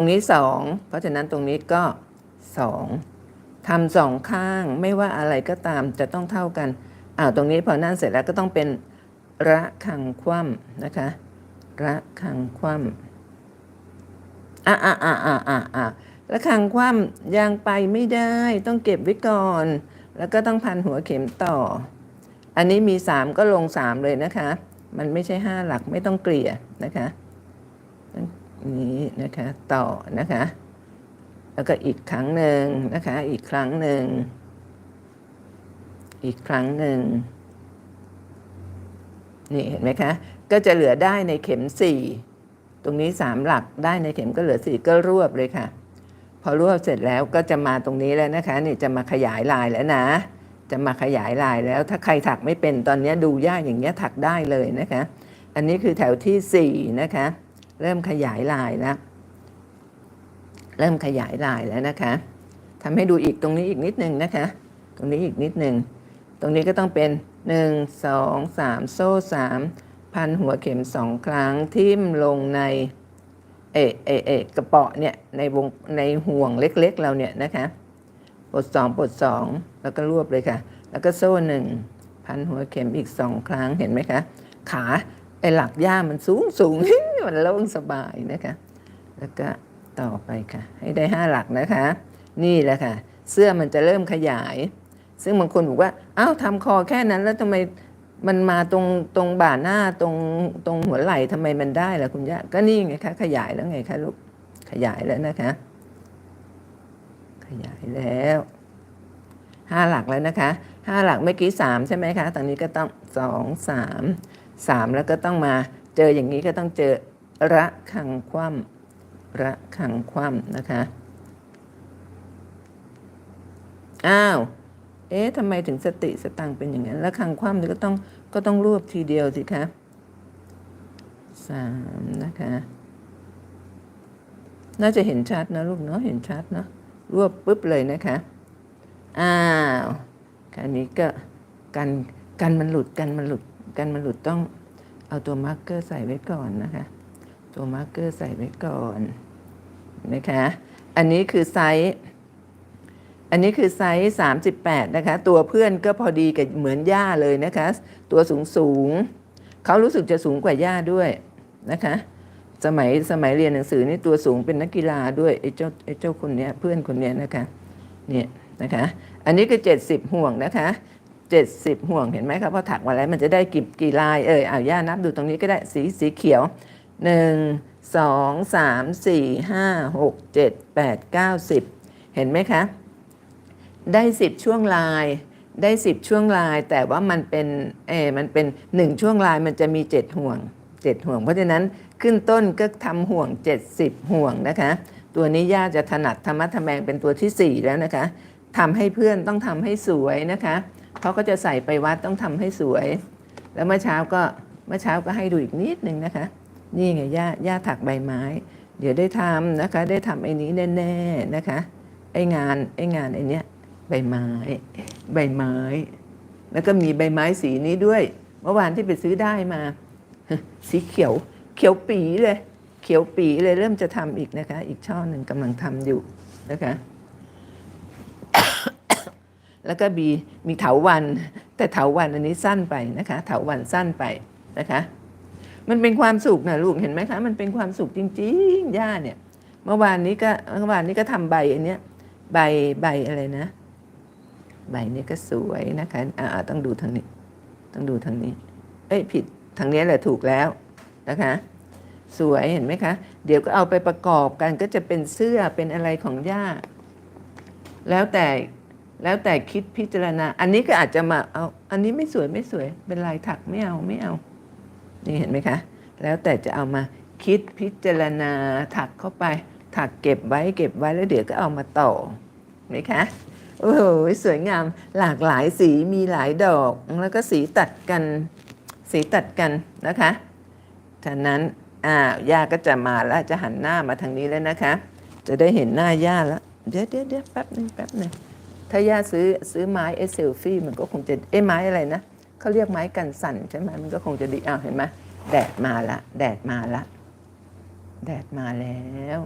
รงนี้สองเพราะฉะนั้นตรงนี้ก็สองทำสองข้างไม่ว่าอะไรก็ตามจะต้องเท่ากันอ้าวตรงนี้พอนั่นเสร็จแล้วก็ต้องเป็นระคังคว่ำนะคะ ระคังคว่ำอะอะอะอะอะอะระคังคว่ำยังไปไม่ได้ต้องเก็บไว้ก่อน แล้วก็ต้องพันหัวเข็มต่อ อันนี้มีสามก็ลงสามเลยนะคะ มันไม่ใช่ห้าหลักไม่ต้องเกลี่ยนะคะ นะคะต่อนะคะ แล้วก็อีกครั้งหนึ่งนะคะ อีกครั้งหนึ่ง อีกครั้งหนึ่งนี่เห็นไหมคะ ก็จะเหลือได้ในเข็มสี่ตรงนี้สามหลักได้ในเข็มก็เหลือสี่ก็รวบเลยค่ะ พอรวบเสร็จแล้วก็จะมาตรงนี้แล้วนะคะนี่จะมาขยายลายแล้วนะ จะมาขยายลายแล้วถ้าใครถักไม่เป็นตอนนี้ดูยากอย่างเงี้ยถักได้เลยนะคะ อันนี้คือแถวที่สี่นะคะ เริ่มขยายลายแล้ว เริ่มขยายลายแล้วนะคะทำให้ดูอีกตรงนี้อีกนิดนึงนะคะ ตรงนี้อีกนิดนึง ตรงนี้ก็ต้องเป็น 1 2 3 โซ่ 3 พันหัวเข็มสองครั้งทิ่มลงในเอเอเอกระเป๋อเนี่ยในวงในห่วงเล็กๆเราเนี่ยนะคะปลดสองปลดสองแล้วก็รวบเลยค่ะ แล้วก็โซ่หนึ่งพันหัวเข็มอีกสองครั้งเห็นไหมคะ ขาไอหลักย่ามันสูงสูงมันโล่งสบายนะคะ แล้วก็ ต่อไปค่ะ ให้ได้ห้าหลักนะคะ นี่แหละค่ะ เสื้อมันจะเริ่มขยาย ซึ่งบางคนบอกว่าอ้าวทำคอแค่นั้นแล้วทำไมมันมาตรงตรงบ่าหน้าตรงตรงหัวไหล่ทำไมมันได้ล่ะคุณย่าก็นี่ไงคะขยายแล้วไงคะลูกขยายแล้วนะคะ ขยายแล้วห้าหลักแล้วนะคะห้าหลักเมื่อกี้สามใช่ไหมคะตอนนี้ก็ต้องสองสามสามแล้วก็ต้องมาเจออย่างนี้ก็ต้องเจอระคังคว่ำ ระคังคว่ำนะคะ อ้าว เอ๊ะทำไมถึงสติสตังเป็นอย่างนั้นแล้วคังคว่ำนี่ก็ต้องก็ต้องรวบทีเดียวสิคะสามนะคะ น่าจะเห็นชัดนะลูกเนาะเห็นชัดเนาะรวบปุ๊บเลยนะคะ อ้าวคราวนี้ก็กันกันมันหลุดกันมันหลุดกันมันหลุดต้องเอาตัวมาร์กเกอร์ใส่ไว้ก่อนนะคะ ตัวมาร์กเกอร์ใส่ไว้ก่อนนะคะ อันนี้คือไซส์อันนี้คือไซส์ 38 นะคะ ตัวเพื่อนก็พอดีกับเหมือนย่าเลยนะคะ ตัวสูงสูงเขารู้สึกจะสูงกว่าย่าด้วยนะคะ สมัยสมัยเรียนหนังสือนี่ตัวสูงเป็นนักกีฬาด้วยไอ้เจ้าไอ้เจ้าคนเนี้ยเพื่อนคนเนี้ยนะคะเนี่ยนะคะ อันนี้คือ 70 ห่วงนะคะ 70 ห่วงเห็นไหมครับพอถักมาแล้วมันจะได้กี่กี่ลายเอ่ยอ่าย่านับดูตรงนี้ก็ได้สีสีเขียว 1 2 3 4 5 6 7 8 9 10เจ็ดแปดเก้าสิบเห็นไหมคะ ได้10ช่วงลาย ได้10ช่วงลาย แต่ว่ามันเป็นเอมันเป็น1ช่วงลายมันจะมี7ห่วง7ห่วง เพราะฉะนั้นขึ้นต้นก็ทำห่วง70ห่วงนะคะ ตัวนี้ย่าจะถนัดธรรมะทแมงเป็นตัวที่สี่แล้วนะคะทำให้เพื่อนต้องทำให้สวยนะคะเขาก็จะใส่ไปวัดต้องทำให้สวย แล้วเมื่อเช้าก็เมื่อเช้าก็ให้ดูอีกนิดนึงนะคะ นี่ไงย่าย่าถักใบไม้ เดี๋ยวได้ทำนะคะ ได้ทำไอ้นี้แน่ๆนะคะ ไอ้งานไอ้งานไอ้เนี้ยใบไม้ ใบไม้ แล้วก็มีใบไม้สีนี้ด้วย เมื่อวานที่ไปซื้อได้มา สีเขียว เขียวปีเลย เขียวปีเลยเริ่มจะทำอีกนะคะ อีกช่อหนึ่งกำลังทำอยู่นะคะแล้วก็มีมีเถาวัน แต่เถาวันอันนี้สั้นไปนะคะ เถาวันสั้นไปนะคะ มันเป็นความสุขนะลูกเห็นไหมคะ มันเป็นความสุขจริงๆย่าเนี่ย เมื่อวานนี้ก็เมื่อวานนี้ก็ทำใบอันเนี้ยใบใบอะไรนะ ใบนี้ก็สวยนะคะอ่าต้องดูทางนี้ ต้องดูทางนี้ เอ้ยผิดทางนี้แหละถูกแล้วนะคะ สวยเห็นไหมคะ เดี๋ยวก็เอาไปประกอบกันก็จะเป็นเสื้อเป็นอะไรของย่า แล้วแต่แล้วแต่คิดพิจารณา อันนี้ก็อาจจะมาเอา อันนี้ไม่สวยไม่สวย เป็นลายถักไม่เอาไม่เอา นี่เห็นไหมคะ แล้วแต่จะเอามาคิดพิจารณาถักเข้าไป ถักเก็บไว้เก็บไว้แล้วเดี๋ยวก็เอามาต่อไหมคะโอ้โหสวยงามหลากหลายสีมีหลายดอกแล้วก็สีตัดกันสีตัดกันนะคะฉะนั้นอ่าย่าก็จะมาแล้วจะหันหน้ามาทางนี้แล้วนะคะ จะได้เห็นหน้าย่าแล้วเดี๋ยวเดี๋ยวเดี๋ยวแป๊บหนึงแป๊บหนึงถ้าย่าซื้อซื้อไม้เอเซลฟี่มันก็คงจะเอ้ไม้อะไรนะ เขาเรียกไม้กันสั่นใช่ไหมมันก็คงจะดีอ้าวเห็นไหมแดดมาละ แดดมาละ แดดมาแล้ว